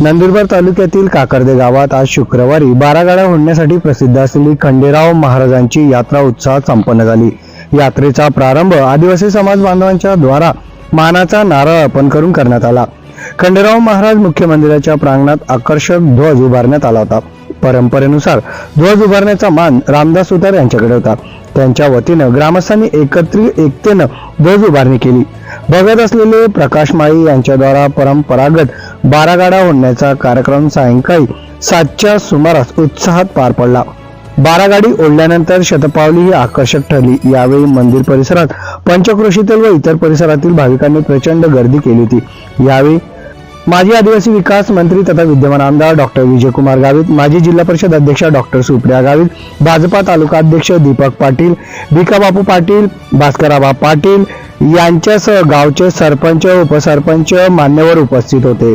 नंदुरबार तालुक्यातील काकर्दे गावात आज शुक्रवारी बारा गाड्या होण्यासाठी प्रसिद्ध असलेली खंडेराव महाराजांची यात्रा उत्साहात संपन्न झाली. यात्रेचा प्रारंभ आदिवासी समाज बांधवांच्या द्वारा मानाचा नारळ अर्पण करून करण्यात आला. खंडेराव महाराज मुख्य मंदिराच्या प्रांगणात आकर्षक ध्वज उभारण्यात आला होता. परंपरेनुसार ध्वज उभारण्याचा मान रामदास सुतार यांच्याकडे होता. त्यांच्या वतीनं ग्रामस्थांनी एकत्रित एकतेनं ध्वज उभारणी केली. बघत असलेले प्रकाश माळी यांच्याद्वारा परंपरागत बारागाडा ओढण्याचा कार्यक्रम सायंकाळी सातच्या सुमारास उत्साहात पार पडला. बारागाडी ओढल्यानंतर शतपावली ही आकर्षक ठरली. यावेळी मंदिर परिसरात पंचक्रोशीतील व इतर परिसरातील भाविकांनी प्रचंड गर्दी केली होती. यावेळी माजी आदिवासी विकास मंत्री तथा विद्यमान आमदार डॉक्टर विजयकुमार गावित माजी जिल्हा परिषद अध्यक्षा डॉक्टर सुप्रिया गावित भाजपा तालुका अध्यक्ष दीपक पाटील भिकाबापू पाटील भास्कराबा पाटील यांच्यासह गावचे सरपंच उपसरपंच मान्यवर उपस्थित होते.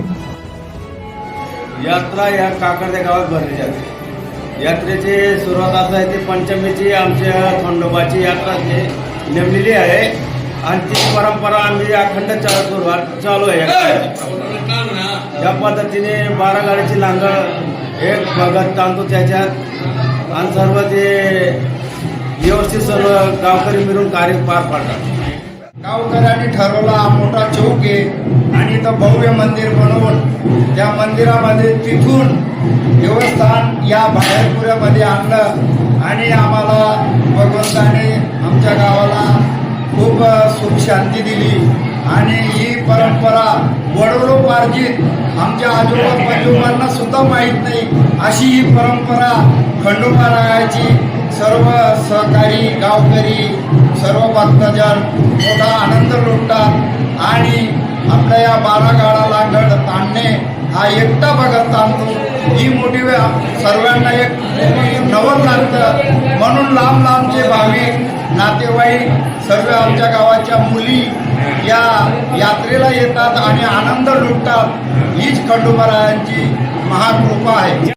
यात्रा या काकडच्या गावात भरली जाते. यात्रेची सुरुवात आता आहे ते पंचमीची आमच्या खंडोबाची यात्रा जी नेमलेली आहे. आणि ती परंपरा आम्ही अखंड चालू सुरुवात चालू आहे. या पद्धतीने बारा गाडीची नांगळ एक भगत तांदूळ त्याच्यात आणि सर्व ते व्यवस्थित सर्व गावकरी मिळून कार्य पार पाडतात. गावकऱ्यांनी ठरवला मोठा चौक आहे. आणि इथं भव्य मंदिर बनवून त्या मंदिरामध्ये तिथून देवस्थान या बाहेरपुऱ्यामध्ये आणलं. आणि आम्हाला भगवंताने आमच्या गावाला खूप सुख शांती दिली. आणि ही परंपरा वडवडोपार्जित आमच्या आजोबा पंजोबांना सुद्धा माहीत नाही. अशी ही परंपरा खंडोबा रायाची सर्व सहकारी गावकरी सर्व भक्तजन मोठा आनंद लुटतात. आणि आपल्या या बारा गड लागड ताणणे हा एकटा भगत सांगतो ही मोठी सर्वांना एक नवं लागतं. म्हणून लांब लांबचे भाविक नातेवाईक सर्व आमच्या गावाच्या मुली या यात्रेला येतात आणि आनंद लुटतात. हीच खंडोबरायांची महाकृपा आहे.